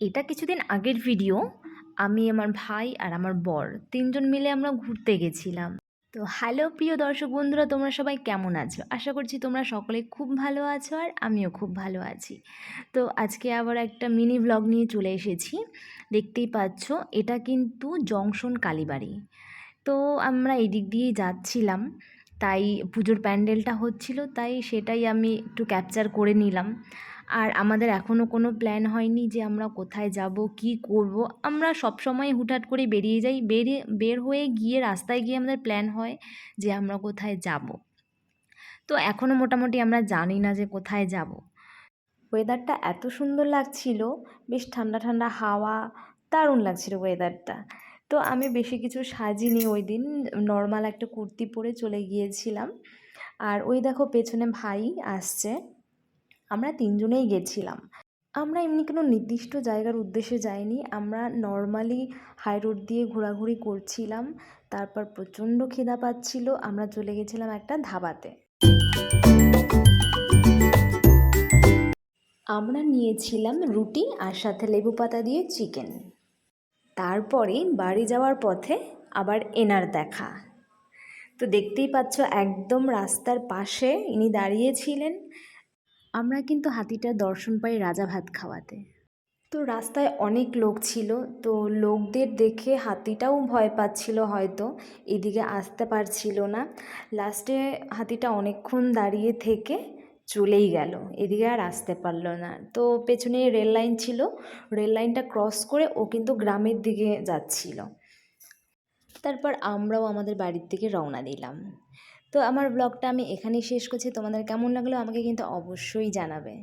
এটা কিছুদিন আগের ভিডিও আমি আমার ভাই আর আমার বর তিনজন মিলে আমরা ঘুরতে গেছিলাম। তো হ্যালো প্রিয় দর্শক বন্ধুরা, তোমরা সবাই কেমন আছো? আশা করছি তোমরা সকলে খুব ভালো আছো আর আমিও খুব ভালো আছি। তো আজকে আবার একটা মিনি ব্লগ নিয়ে চলে এসেছি। দেখতেই পাচ্ছ, এটা কিন্তু জংশন কালীবাড়ি। তো আমরা এদিক দিয়েই যাচ্ছিলাম, তাই পুজোর প্যান্ডেলটা হচ্ছিল, তাই সেটাই আমি একটু ক্যাপচার করে নিলাম। আর আমাদের এখনও কোনো প্ল্যান হয়নি যে আমরা কোথায় যাব, কি করব। আমরা সব সময় হুটহাট করে বেরিয়ে যাই বেরিয়ে বের হয়ে গিয়ে রাস্তায় গিয়ে আমাদের প্ল্যান হয় যে আমরা কোথায় যাব। তো এখনও মোটামুটি আমরা জানি না যে কোথায় যাব। ওয়েদারটা এত সুন্দর লাগছিল, বেশ ঠান্ডা ঠান্ডা হাওয়া, দারুণ লাগছিল ওয়েদারটা তো আমি বেশি কিছু সাজিনি ওই দিন নর্মাল একটা কুর্তি পরে চলে গিয়েছিলাম। আর ওই দেখো পেছনে ভাই আসছে। আমরা তিনজনেই গেছিলাম। আমরা এমনি কোনো নির্দিষ্ট জায়গার উদ্দেশ্যে যাইনি। আমরা নর্মালি হাই রোড দিয়ে ঘোরাঘুরি করছিলাম। তারপর প্রচণ্ড খিদা পাচ্ছিল। আমরা চলে গেছিলাম একটা ধাবাতে। আমরা নিয়েছিলাম রুটি আর সাথে লেবু পাতা দিয়ে চিকেন। তারপরে বাড়ি যাওয়ার পথে আবার এনার দেখা। তো দেখতেই পাচ্ছ একদম রাস্তার পাশে ইনি দাঁড়িয়েছিলেন আমরা কিন্তু হাতিটার দর্শন পাই রাজা ভাত খাওয়াতে। তো রাস্তায় অনেক লোক ছিল, তো লোকদের দেখে হাতিটাও ভয় পাচ্ছিল হয়তো, এদিকে আসতে পারছিল না। লাস্টে হাতিটা অনেকক্ষণ দাঁড়িয়ে থেকে চলেই গেল, এদিকে আর আসতে পারল না। তো পেছনে রেল লাইন ছিল, রেল লাইনটা ক্রস করে ও কিন্তু গ্রামের দিকে যাচ্ছিল। তারপর আমরাও আমাদের বাড়ির দিকে রওনা দিলাম। তো আমার ব্লগটা আমি এখানেই শেষ করছি। তোমাদের কেমন লাগল আমাকে কিন্তু অবশ্যই জানাবে।